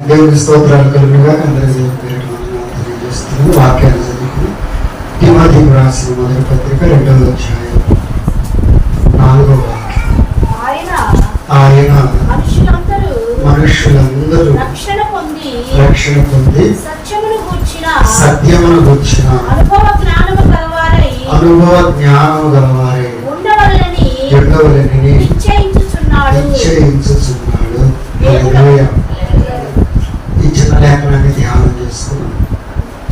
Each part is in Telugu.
దేవుని స్తోత్రాలు కలుగుగా అందరి వందనాలు తెలియజేస్తున్నాను వాక్యాన్ని చదువుకుని తిమోతికి రాసిన మొదటి పత్రిక రెండవ అధ్యాయం నాలుగవ వాక్యం ఆయన మనుషులందరూ రక్షణ పొంది రక్షణ పొంది సత్యమును గూర్చిన సత్యమును గుర్చిన అనుభవ జ్ఞానము గలవారై అనుభవ జ్ఞానము గలవారే ఉండవలనని ఉండవలని నిశ్చయించుచున్నాడు. నిశ్చయించుచున్నాడు. లేఖనాన్ని ధ్యానం చేస్తూ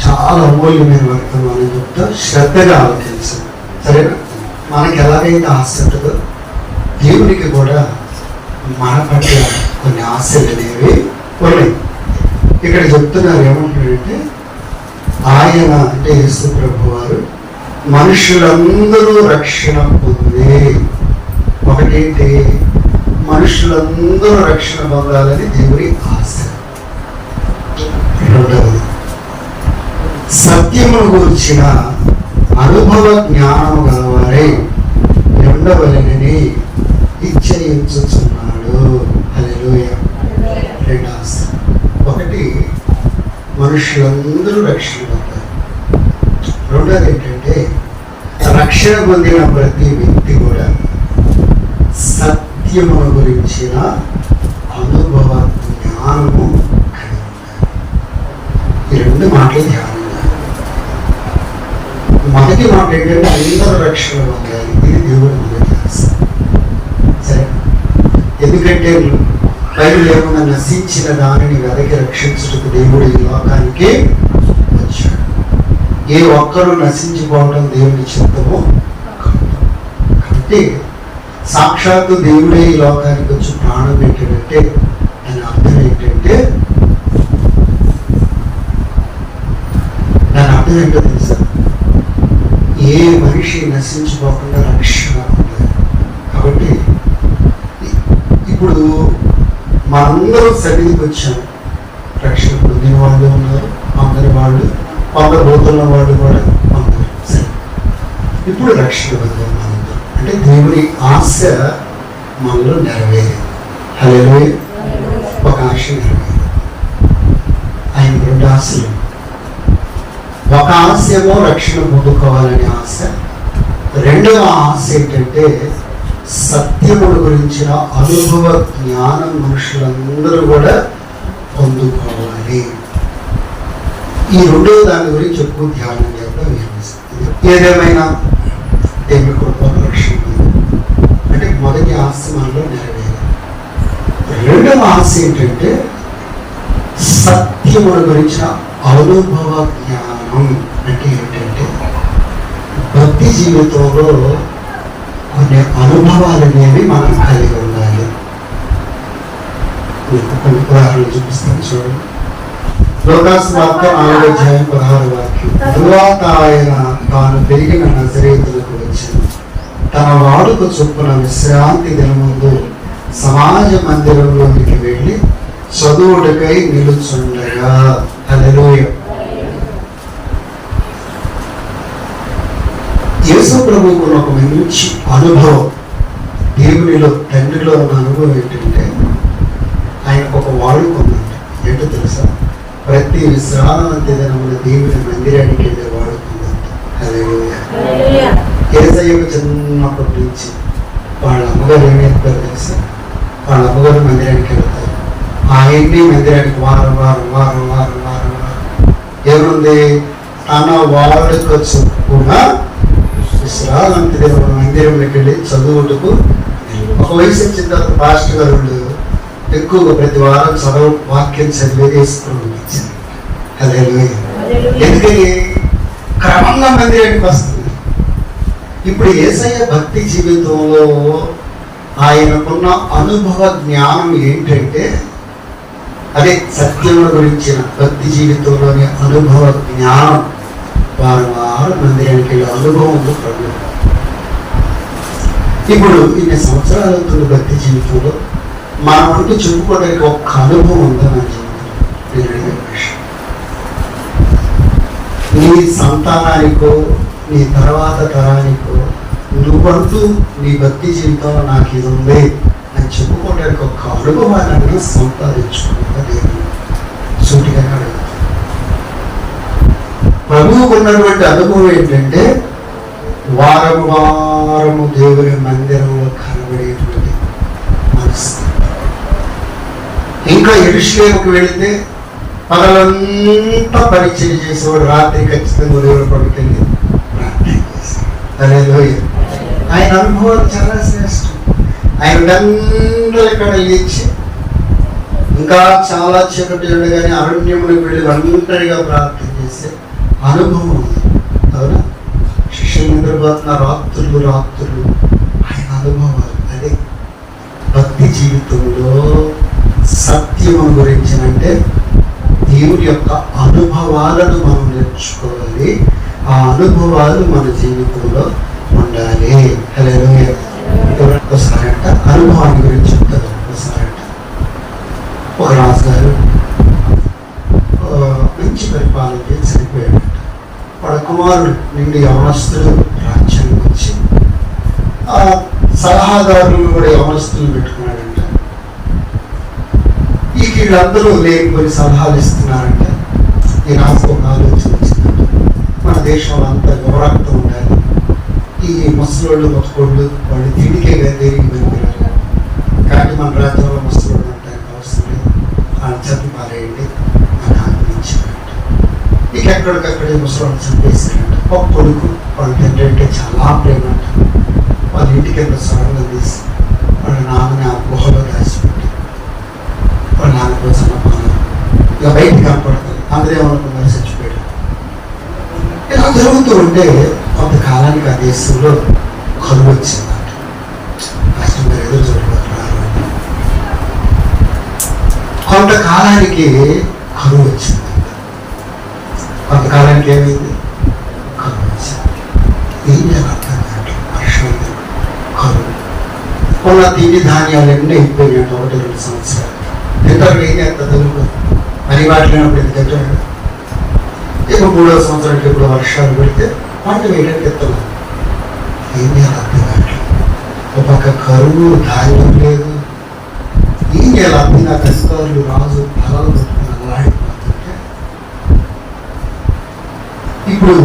చాలా అమూల్యమైన వర్తమానం చెప్తా శ్రద్ధగా ఆలోచించాం. సరేనా? మనకి ఎలాగైతే ఆశ ఉంటుందో దేవునికి కూడా మన పట్ల కొన్ని ఆశలు అనేవి ఉన్నాయి. ఇక్కడ చెప్తున్నారు ఏమంటారంటే ఆయన అంటే యేసు ప్రభు వారు మనుషులందరూ రక్షణ పొంది. ఒకటేంటి? మనుషులందరూ రక్షణ పొందాలని దేవుని ఆశ. రెండవది సత్యమును గురించిన అనుభవ జ్ఞానము గలవారే ఉండవలనని ఇచ్చయించుచున్నాడు హల్లెలూయా. రెండు ఒకటి మనుషులందరూ రక్షణ పొందారు రెండోది ఏంటంటే రక్షణ పొందిన ప్రతి వ్యక్తి కూడా సత్యమును గురించిన అనుభవ జ్ఞానము ఈ రెండు మాటలు ధ్యానం మొదటి మాట ఏంటంటే అందరూ రక్షణ పొందాలి ఇది దేవుడు సరే? ఎందుకంటే బైబిల్ ఏమన్నా నశించిన దానిని వెదకి రక్షించుటకు దేవుడు ఈ లోకానికి వచ్చాడు. ఏ ఒక్కరూ నశించిపోవడం దేవుని చిత్తము అంటే కాబట్టి సాక్షాత్తు దేవుడే ఈ లోకానికి వచ్చి ప్రాణం పెట్టాడంటే దాని అర్థం ఏంటంటే అర్థం ఏంటో తెలుసా? ఏ మనిషి నశించిపోకుండా రక్షణ కాబట్టి ఇప్పుడు మనందరం సన్నిధికి వచ్చాం. రక్షణ పొందిన వాళ్ళు ఉన్నారు అందరి వాళ్ళు పొందబోతున్న వాళ్ళు కూడా అందరు సరే. ఇప్పుడు రక్షణ పొందాం మనందరం. అంటే దేవుని ఆశ మనలో నెరవేరింది. హలో ఒక ఆశ నెరవేరింది. ఆయన రెండు ఆశలు ఒక ఆశ ఏమో రక్షణ పొందుకోవాలనే ఆశ. రెండవ ఆశ ఏంటంటే సత్యముడు గురించిన అనుభవ జ్ఞానం మనుషులందరూ కూడా పొందుకోవాలి. ఈ రెండవ దాని గురించి ఎక్కువ ధ్యానం చేద్దాం ఏదేమైనా దేవుని కృప రక్షణ. అంటే మొదటి ఆశ మనలో నెరవేరాలి. రెండవ ఆశ ఏంటంటే సత్యముడు గురించిన అనుభవ జ్ఞానం అంటే ఏంటంటే భక్తి జీవితంలో కొన్ని అనుభవాలు అనేవి మనం కలిగి ఉండాలి. మీకు కొన్ని ఉదాహరణలు చూపిస్తాను చూడండి. లోకాసు వార్త అధ్యాయం పదహారు వాక్యం. తరువాత ఆయన తాను పెరిగిన నజరేతులకు వచ్చింది. తన వాడుక చొప్పున విశ్రాంతి దినముందు సమాజ మందిరంలోనికి వెళ్ళి చదువుడికై నిలుచుండగా. హల్లెలూయా. యేసు ప్రభువుకు ఒక మంచి అనుభవం. దేవునిలో తండ్రిలో ఉన్న అనుభవం ఏంటంటే ఆయనకు ఒక వాడుక ఉందంట ఏంటో తెలుసా? ప్రతి విశ్రాంతి దినమున దేవుని మందిరానికి వెళ్ళే వాడుక ఉందంట హల్లెలూయా. ఏసయ్యకు చిన్నప్పటి నుంచి వాళ్ళ అమ్మగారు ఏం చెప్పారు తెలుసా? వాళ్ళ అమ్మగారు మందిరానికి వెళ్తారు. ఆయన్ని మందిరానికి వారం వారం వారం వారం వారం వారం. ఏముంది? తన వాడుక చొప్పున విశ్రాంతి దేవుడు మందిరంలోకి వెళ్ళి చదువుటకు ఒక వయసు వచ్చిన తర్వాత పాస్టర్ గారు ఎక్కువగా ప్రతి వారం చదవ వాక్యం చదివేది ఇచ్చారు అదే ఎందుకని? క్రమంగా మందిరానికి వస్తుంది. ఇప్పుడు ఏసయ్య భక్తి జీవితంలో ఆయనకున్న అనుభవ జ్ఞానం ఏంటంటే అదే సత్యముల గురించిన భక్తి జీవితంలోని అనుభవ జ్ఞానం. వారు వారు మందిరానికి వెళ్ళే అనుభవం ఉంది ప్రభు ఇప్పుడు ఇన్ని సంవత్సరాలు భక్తి జీవితంలో మా మనమంటూ చెప్పుకోవడానికి ఒక్క అనుభవం ఉందా నా జీవితంలో? నీ సంతానానికో నీ తర్వాత తరానికో నువ్వంటూ నీ భక్తి జీవితంలో నాకు ఇది ఉంది అని చెప్పుకోవడానికి ఒక అనుభవాన్ని సంపాదించుకున్నా దేవుడు ప్రభువుకున్నటువంటి అనుభవం ఏంటంటే వారము వారము దేవుని మందిరంలో కనబడేటువంటి మనసు ఇంకా ఎరుషులేముకు వెళితే పగలంతా పరిచయం చేసేవాడు రాత్రి ఖచ్చితంగా దేవుడు పడుతుంది ప్రార్థన ఆయన అనుభవాలు చాలా శ్రేష్టం. ఆయన గంటల ఇక్కడ లేచి ఇంకా చాలా చీకటి ఉండగానే అరణ్యములకు వెళ్ళి ఒంటరిగా ప్రార్థన చేసే అనుభవం అవునా శిష్యులు నిద్రపోతున్న రాత్రులు రాత్రులు ఆయన అనుభవాలు అదే భక్తి జీవితంలో సత్యం గురించినంటే దేవుడి యొక్క అనుభవాలను మనం నేర్చుకోవాలి. ఆ అనుభవాలు మన జీవితంలో ఉండాలి. హలో ఒకసారి అంట అనుభవాన్ని గురించి చెప్తారు ఒకసారి అంట. ఒక రాజుగారు ఆ, మంచి పరిపాలన చేసి చనిపోయాడంట వాడు కుమారుడు నిండి యవనస్తులు రాజ్యానికి వచ్చి ఆ సలహాదారులను కూడా యవనస్తులు పెట్టుకున్నాడంట ఈ వీళ్ళందరూ కొన్ని సలహాలు ఇస్తున్నారంట. ఈ నాకు ఒక ఆలోచన వచ్చిందంట. మన దేశంలో అంత గౌరవంతో ఉండాలి. ఈ ముసలోళ్ళు బతుకోళ్ళు వాళ్ళు తిండికే దేనికి పనికిరారు కానీ మన రాజ్యంలో ముసలి అంటానికి అవసరం లేదు వాళ్ళు చంపి పారేయండి అని ఆజ్ఞించారంట ఇక ఎక్కడికక్కడే ముసలోళ్ళు చంపేశారంట ఒక కొడుకు వాళ్ళ తండ్రి అంటే చాలా ప్రేమ అంట. వాళ్ళ ఇంటికి ఎంత సొరంగం తీసి వాళ్ళ నాన్నని ఆ గుహలో దాచిపెట్టి వాళ్ళ నాన్న కోసం అమ్మాను ఇక బయటికి కనపడుతుంది అందరూ ఏమనుకున్నారు చచ్చిపోయాడు. ఇలా జరుగుతూ ఉంటే కొంతకాలానికి ఆ దేశంలో కరువు వచ్చిందంట కష్టం గారు ఎదురు చూడబోతున్నారు కొంతకాలానికి కరువు వచ్చింది. కొంతకాలానికి ఏమైంది ఏం అర్థం కావట్లేదు వర్షం ఉన్న తిండి ధాన్యాలన్నీ అయిపోయినాయి ఒకటి రెండు సంవత్సరాలు. ఇద్దరు ఏం చేస్తారు తెలుగు పని వాటినప్పుడు ఎంత తింటారు ఇప్పుడు మూడో సంవత్సరానికి ఇప్పుడు వర్షాలు పెడితే పంట వేయడానికి ఎత్తున్నాం ఏం చేయాలి అర్థం కావట్లేదు. ఒక పక్క కరువు ధాన్యం లేదు. ఏం చేయాలి అర్థం కాదు అధికారులు రాజు ఫలాలు పెట్టుకుని ఇప్పుడు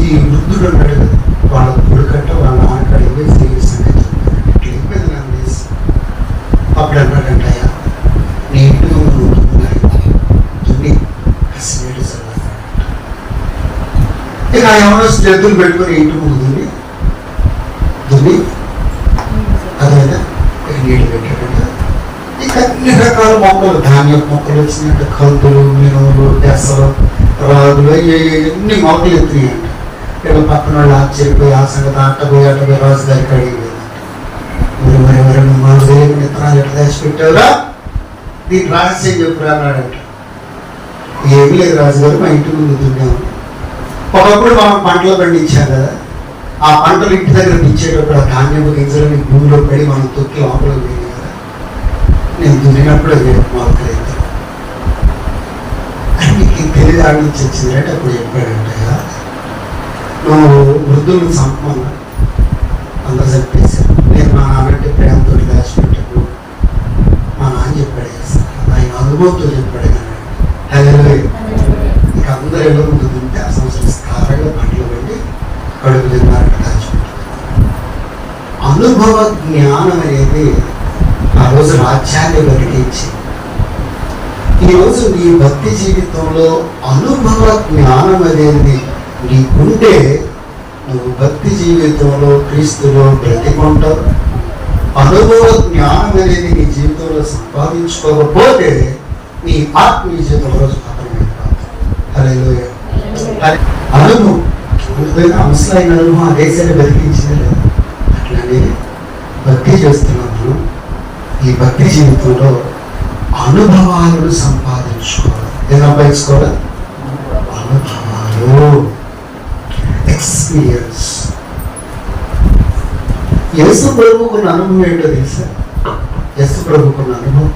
ఈ వృద్ధుడు ఉన్నాడు వాళ్ళ కొడుకంట వాళ్ళ నాన్నకాడ పోయి సేవి సంగతి ఇట్లా అయిపోయింది నా దేశం అప్పుడు అన్నాడంటయ్యా నేను దున్ని కసినట్టు ఇక ఆ యవనస్తు ఎద్దులు పెట్టుకొని ఇంటి ముందు దున్ని దున్ని అదేనా ఇక నీళ్ళు పెట్టాడంట ఇక అన్ని రకాల మొక్కలు ధాన్యం మొక్కలు వచ్చినట్టు కందులు మినుములు పెసలు రాగులు ఇవన్నీ మొక్కలు ఎత్తున్నాయంట ఇక పక్కన వాళ్ళు ఆశ్చర్యపోయి ఆ సంగతి అట్టపోయి అట్టపోయి రాజు గారికి అడిగింది మరి మరి మరి నువ్వు మాకు తెలియని విత్తనాలు ఎట్లా దాచి పెట్టావురా దీని రహస్యం చెప్పురా అన్నాడంట. ఏమీ లేదు రాజుగారు మా ఇంటి ముందు దున్నాము. ఒకప్పుడు మనం పంటలు పండించాం కదా ఆ పంటలు ఇంటి దగ్గర ఇచ్చేటప్పుడు ఆ ధాన్యపు గింజలని భూమిలో పడి మనం తొక్కి లోపల పోయింది కదా. నేను దున్నినప్పుడు మాకు తెలియదు ఆడి నుంచి వచ్చిందంటే అప్పుడు చెప్పాడంటయ్యా నువ్వు వృద్ధులను సంపన్న. అందరూ చెప్పేశారు. నేను మా నాన్నంటే ప్రేమతో దాచిపెట్టాను. మా నాన్న చెప్పాడు ఆయన అనుభవంతో చెప్పాడు కదా. హలో ఇక అందరూ ఎవరు ముందు తింటే ఆ సంస్కారంగా పంటలు పెట్టి కడుపు తిన్నారంట దాచిపెట్టుకున్నారు అనుభవ జ్ఞానం అనేది ఆ రోజు రాజ్యాన్ని వెలిగించింది ఈరోజు నీ భక్తి జీవితంలో అనుభవ జ్ఞానం అనేది నీకుంటే నువ్వు భక్తి జీవితంలో క్రీస్తులో బ్రతికుంటావు. అనుభవ జ్ఞానం అనేది నీ జీవితంలో సంపాదించుకోకపోతే నీ ఆత్మీయ జీవితంలో అనుభవం. అంశమైన అనుభవం ఆ దేశాన్ని బతికించింది లేదు? అట్లానే భక్తి చేస్తున్నాను ఈ భక్తి జీవితంలో అనుభవాలను సంపాదించుకోవాలి. ఏం సంపాదించుకోవాలి? అనుభవాలు. ఎక్స్పీరియన్స్ యేసు ప్రభుకున్న అనుభవం ఏంటో తెలుసా? యేసు ప్రభుకున్న అనుభవం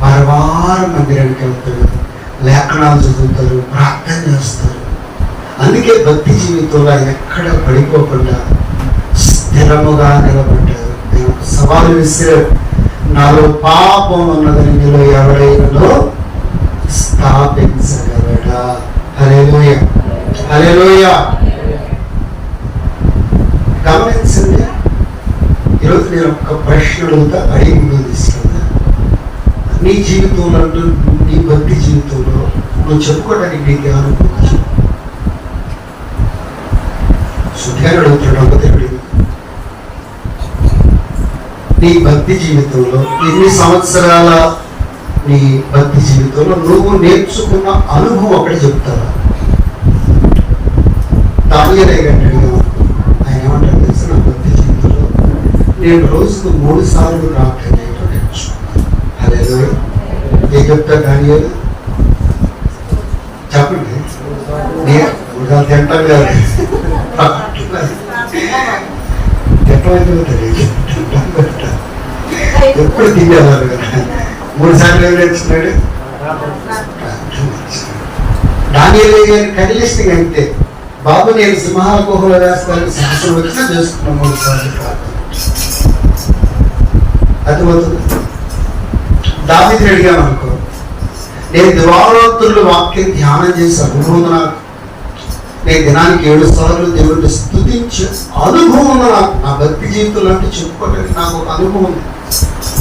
వారు వారు మందిరానికి వెళ్తారు. లేఖనాలు చదువుతారు ప్రార్థన చేస్తారు. అందుకే భక్తి జీవితంలో ఆయన ఎక్కడ పడిపోకుండా స్థిరముగా నిలబడ్డారు సవాలు విసిరారు నాలో పాపం ఉన్నదని మీలో ఎవరైనాలో స్థాపించగలడా హలేలోయ హల్లెలూయా. గమనించండి ఈరోజు నేను ఒక ప్రశ్న అడుగుతా అడిగి ముందు తీసుకెళ్తా నీ జీవితంలో అంటూ నీ భక్తి జీవితంలో నువ్వు చెప్పుకోవడానికి నీకు ఏమనుకో శుద్ధిగా అడుగుతున్నాడు ఒక దేవుడి నీ భక్తి జీవితంలో ఎన్ని సంవత్సరాల నీ భక్తి జీవితంలో నువ్వు నేర్చుకున్న అనుభవం ఒకటి చెప్తావా తామియరే గంటడిగా ఆయన ఏమంటారు తెలుసు? నా భక్తి జీవితంలో నేను రోజుకు మూడు సార్లు ప్రార్థన నేర్చుకున్నాను. అదే ఏ చెప్తా కానీ చేశారు మూడు సార్లు ఏం నేర్చుకున్నాడు దానిలో కనిలిస్తే అంతే బాబు నేను సింహాల గుహలో వేస్తాను శాసనం వచ్చినా చేసుకున్నాం మూడు సార్లు ప్రార్థన అర్థమవుతుంది దావిది అడిగాను అనుకో నేను దివారాత్రులు వాక్యం ధ్యానం చేసి అనుభవం నాకు నేను దినానికి ఏడు సార్లు దేవుడిని స్థుతించి అనుభవం నాకు నా భక్తి జీవితంలో అంటే చెప్పుకోవడానికి నాకు ఒక అనుభవం ఉంది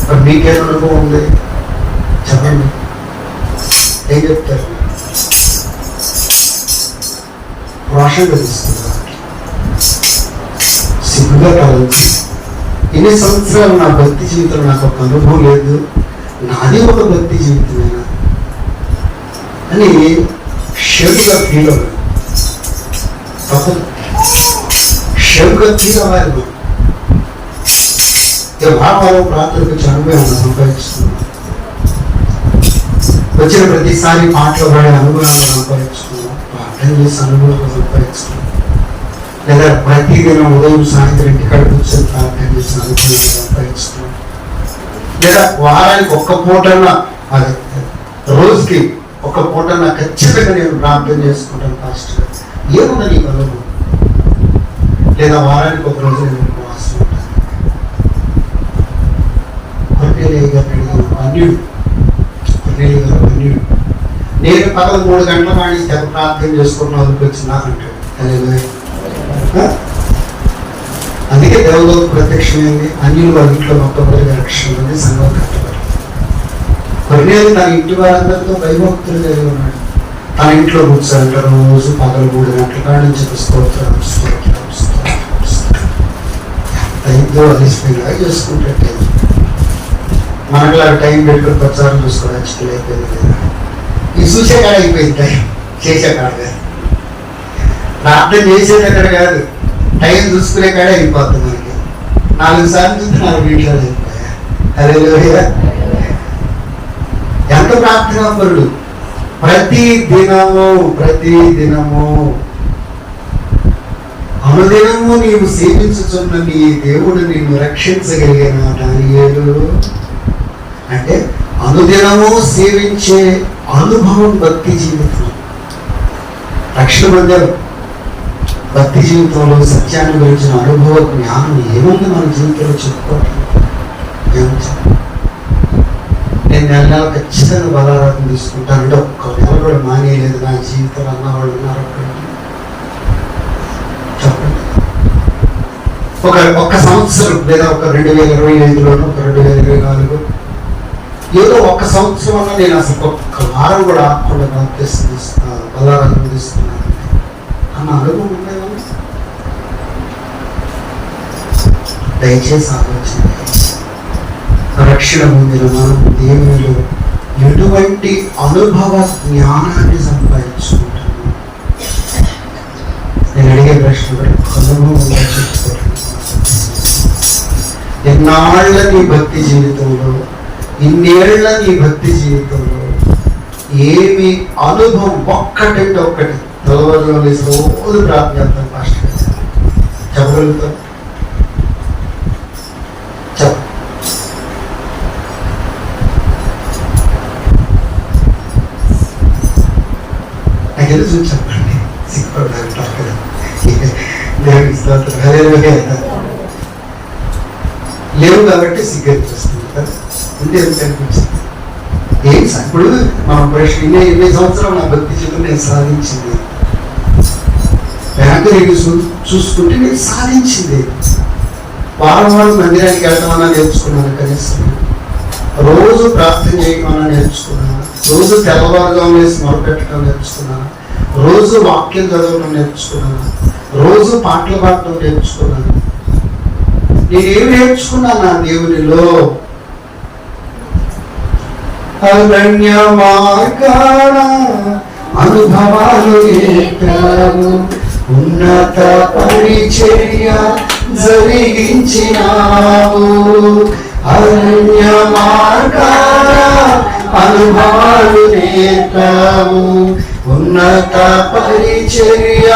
మరి మీకేం అనుభవం ఉంది? చెప్పండి. ఏం చెప్తారు? రోషన్ తెలుస్తున్నారు సిగ్గుగా కాదు. ఎన్ని సంవత్సరాలు నా భక్తి జీవితంలో నాకు ఒక అనుభవం లేదు. నాది ఒక భక్తి జీవితమేనా? అని షెడ్గా ఫీల్ అవ్వాలి తప్పదు. షెడ్గా ఫీల్ అవ్వాలి. భావాలు ప్రాంతాలకు వారం ప్రార్థనకు సంపాదిస్తున్నాం వచ్చిన ప్రతిసారి పాటలు పాడే అనుభవాలు సంపాదించుకున్నాం. ప్రార్థన చేసే అనుభవాలు సంపాదించుకున్నాం. లేదా ప్రతిదినం ఉదయం సాయంత్రం ఇంటికాడ కూర్చొని ప్రార్థన చేసి అనుభవాలు సంపాదించుకున్నాం. లేదా వారానికి ఒక్క పూటన్నా అదే రోజుకి ఒక పూటన్నా ఖచ్చితంగా నేను ప్రార్థన చేసుకుంటాను ఫాస్ట్గా ఏముంది నీ అనుభవం లేదా వారానికి ఒక రోజు నేను కొరటేలయ్య గారిని అన్యుడు కొరటేలయ్య గారు అన్యుడు నేను పగల మూడు గంటల వాడి తెగ ప్రార్థన చేసుకున్న వరకు వచ్చినాకంటాడు హల్లెలూయా. అందుకే దేవుడు ప్రత్యక్షమైంది అన్యులు వాళ్ళ ఇంట్లో మొత్తం మొట్టమొదటి రక్షణ సంఘం కట్టబడి. కొన్నేళ్ళు తన ఇంటి వారందరితో భయభక్తులు కలిగి ఉన్నాడు. తన ఇంట్లో కూర్చోంటారు రోజు పగలు మూడు గంటల కాడ నుంచి స్తోత్రం స్తోత్రం స్తోత్రం స్తోత్రం. ఎంత ఇద్దో అలిసిపోయినా చేసుకుంటే మనకు టైం పెట్టుకుని ప్రచారం చూసుకోవడం చిక్కులు అయిపోయింది లేదా. ఈ చూసే కాడ అయిపోయింది టైం చేసే కాడ కాదు. ప్రార్థన చేసేది అక్కడ కాదు. టైం చూసుకునే కాడ అయిపోతుంది మనకి. నాలుగు సార్లు చూస్తే నాలుగు నిమిషాలు అయిపోయా అదే ఎంత ప్రార్థన పరుడు ప్రతి దినము ప్రతి దినము. అనుదినము నీవు సేవించుచున్న నీ దేవుడు నిన్ను రక్షించగలిగిన దాని ఏడు అంటే అనుదినము సేవించే అనుభవం భక్తి జీవితం. రక్షణ మందిరం భక్తి జీవితంలో సత్యాన్ని గురించిన అనుభవ జ్ఞానం ఏముంది మన జీవితంలో చెప్పుకోవట్లేదు నేను నెల నెల ఖచ్చితంగా బలారాధన తీసుకుంటాను. అంటే ఒక్క నెల కూడా మానేయలేదు నా జీవితంలో. అన్న వాళ్ళు ఉన్నారు చెప్పండి. ఒక ఒక్క సంవత్సరం లేదా ఒక రెండు వేల ఇరవై ఐదులోనూ ఒక రెండు వేల ఇరవై నాలుగు ఏదో ఒక సంవత్సరం అన్న నేను అసలు ఒక్క వారం కూడా ఆకుండా ప్రార్థిస్తు బలారాధన తీసుకున్నాను అన్న అనుభవం ఉండేదా దయచేసి ఆలోచన రక్షణ పొందిన మనం దేవునిలో ఎటువంటి అనుభవ జ్ఞానాన్ని సంపాదించుకుంటున్నాం? నేను అడిగే ప్రశ్న అనుభవంగా చెప్పుకోవడం ఎన్నాళ్ళ నీ భక్తి జీవితంలో ఇన్నేళ్ళ నీ భక్తి జీవితంలో ఏమి అనుభవం ఒక్కటంటే ఒక్కటి. తెల్లవారుజామున లేచి రోజు ప్రార్థన చేస్తాం చెప్పగలుగుతాం చెప్ప. నాకు తెలుసు చెప్పండి? సిగ్గుపడ్డాను పక్కన దేవునికి స్తోత్రం. లేవు కాబట్టి సిగ్గర్ చూస్తుంది ఏం ఇప్పుడు మనం ప్రశ్న ఇన్ని ఇరవై సంవత్సరాలు నా భక్తి జీవితం నేను సాధించింది. బ్యాంకు తిరిగి చూ- చూసుకుంటే నేను సాధించింది. వారం వారం మందిరానికి వెళ్తామన్నా నేర్చుకున్నాను కనీసం. రోజు ప్రార్థన చేయమన్నా నేర్చుకున్నాను. రోజు తెల్లవారుజాము వేసి మొదలుపెట్టడం నేర్చుకున్నాను. రోజు వాక్యం చదవడం నేర్చుకున్నాను. రోజు పాటలు పాడటం నేర్చుకున్నాను. నేనేం నేర్చుకున్నాను నా దేవునిలో? అరణ్య అనుభవాలు నేర్పావు ఉన్నత పరిచర్య జరిగించినావు. అరణ్య మార్గాల అనుభవాలు నేర్పావు ఉన్నత పరిచర్య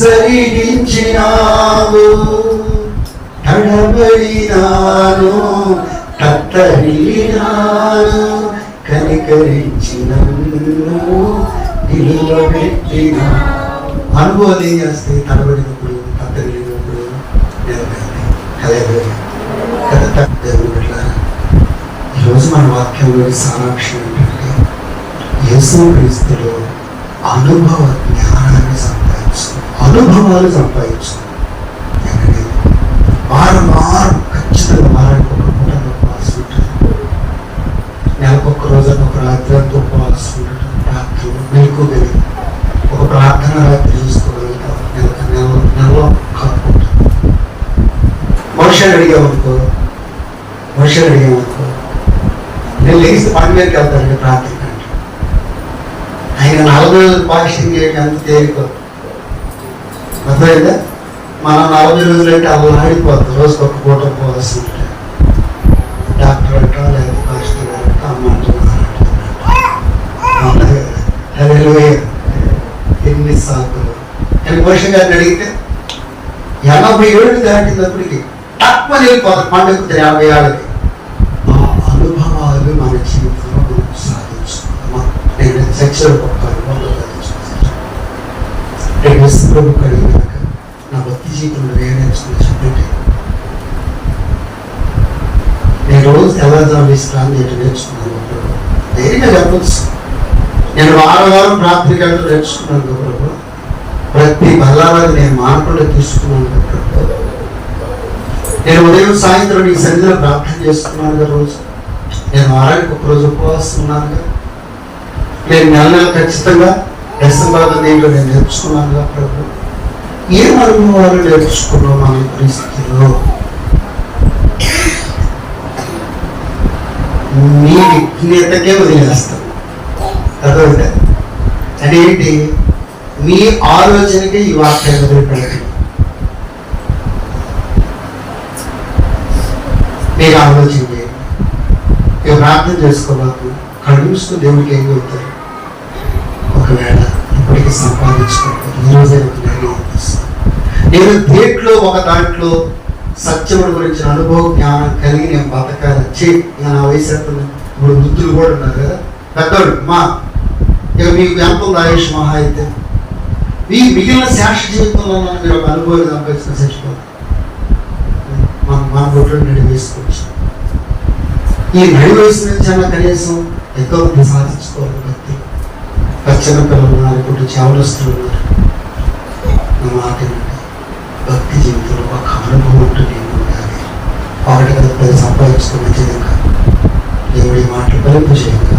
జరిగించినావు. తడబడినాను తత్తరినాను కనికరించి నన్ను నిలువబెట్టిన అనుభవాలు ఏం చేస్తే తడబడినప్పుడు తత్తరినప్పుడు నిలబెట్టి హల్లెలూయా. కదా దేవుని బిడ్డలారా, ఈరోజు మన వాక్యంలో సారాంశం ఏంటంటే యేసు క్రీస్తులో అనుభవ జ్ఞానాన్ని సంపాదించుకో. అనుభవాలు సంపాదించుకో. ఏంటంటే వారం వారం ఖచ్చితంగా వారానికి ఒక పూట ఉపవాసం ఉంటుంది నెలకొక రోజు ఒక రాత్రి అంతా ఉపవాసం ఉండటం ప్రార్థన మెలకు కలిగి ఒక ప్రార్థన రాత్రి చూసుకోగలుగుతాం నెల నెల నెలలో కాకుండా మనుషులు అడిగామనుకో మనుషులు అడిగామనుకో నేను లేచి పని మీదకి వెళ్తానండి ప్రార్థన అంటే ఆయన నలభై రోజులు పాక్షింగ్ చేయడం ఎంత తేలిక అర్థమైందా మనం నలభై రోజులు అంటే అలా ఆడిపోతుంది రోజుకి ఒక పూట పోవాల్సి ఉంటుంది డాక్టర్ అంట లేదా పాస్టర్ గారు అంట అమ్మ అంటున్నారు ఎన్ని సాకులు కానీ పోషణ గారిని అడిగితే ఎనభై ఏళ్ళు దాటినప్పటికీ తక్కువ వెళ్ళిపోతుంది పండుగ యాభై ఏళ్ళకి ఆ అనుభవాలు మన జీవితంలో మనం సాధించుకోవాలి నేను సెక్షన్ ఒక అనుభవాలు నేను ప్రభు కలిగినాక నా భక్తి జీవితంలో ఏం నేర్చుకున్నా చెప్పండి నేను రోజు తెల్లవారుజాము స్నానం నేను నేర్చుకున్నాను ధైర్యంగా చెప్పచ్చు నేను వారం వారం ప్రార్థనకి వెళ్ళడం నేర్చుకున్నాను కదా ప్రభు ప్రతి బల్లారాలు నేను మానకుండా తీసుకున్నాను. నేను ఉదయం సాయంత్రం నీ సన్నిధిలో ప్రార్థన చేస్తున్నాను కదా రోజు. నేను వారానికి ఒక రోజు ఉపవాసం నేను నెల నెల ఖచ్చితంగా ఎస్ఎంబాబు దీంట్లో నేను నేర్చుకున్నాను ప్రభు. ఏ అనుభవాలు నేర్చుకున్నాం మన పరిస్థితిలో నీ విజ్ఞతకే వదిలేస్తాం అదే అంటే ఏంటి మీ ఆలోచనకి ఈ వార్త వదిలిపెట్టండి మీరు ఆలోచన చేయండి ఇక ప్రార్థన చేసుకోవాలి కళ్ళు దేవుడికి ఏం కొడతారు ఒకవేళ ఇప్పటికీ సంపాదించుకుంటారు ఈ ఒక నిర్ణయం నేను దేంట్లో ఒక దాంట్లో సత్యముడు గురించిన అనుభవ జ్ఞానం కలిగి నేను బతకాలి. చే నా వయసు ఎంత ఇప్పుడు వృద్ధులు కూడా ఉన్నారు కదా. పెద్దోడు మా. ఇక మీకు ఎంత ఉంది ఆయుష్ మహా అయితే. మీ మిగిలిన శాశ్వత జీవితంలో ఉన్న మీరు ఒక అనుభవం సంపాదించిన చచ్చిపోతారు మన మన బొట్లు నేను వేసుకోవచ్చు. ఈ నడి వయసు నుంచి అన్న కనీసం ఎంతో మంది సాధించుకోవాలి భక్తి. పచ్చని పిల్లలు ఉన్నారు ఇప్పుడు చావలస్తులు ఉన్నారు నా మాట వినండి. భక్తి జీవితంలో ఒక అనుభవం ఉంటుంది ఉండాలి ఒకటి కదా పది సంపాదించుకున్న మంచిది కాదు. దేవుడి మాటలు పలింపు చేయండి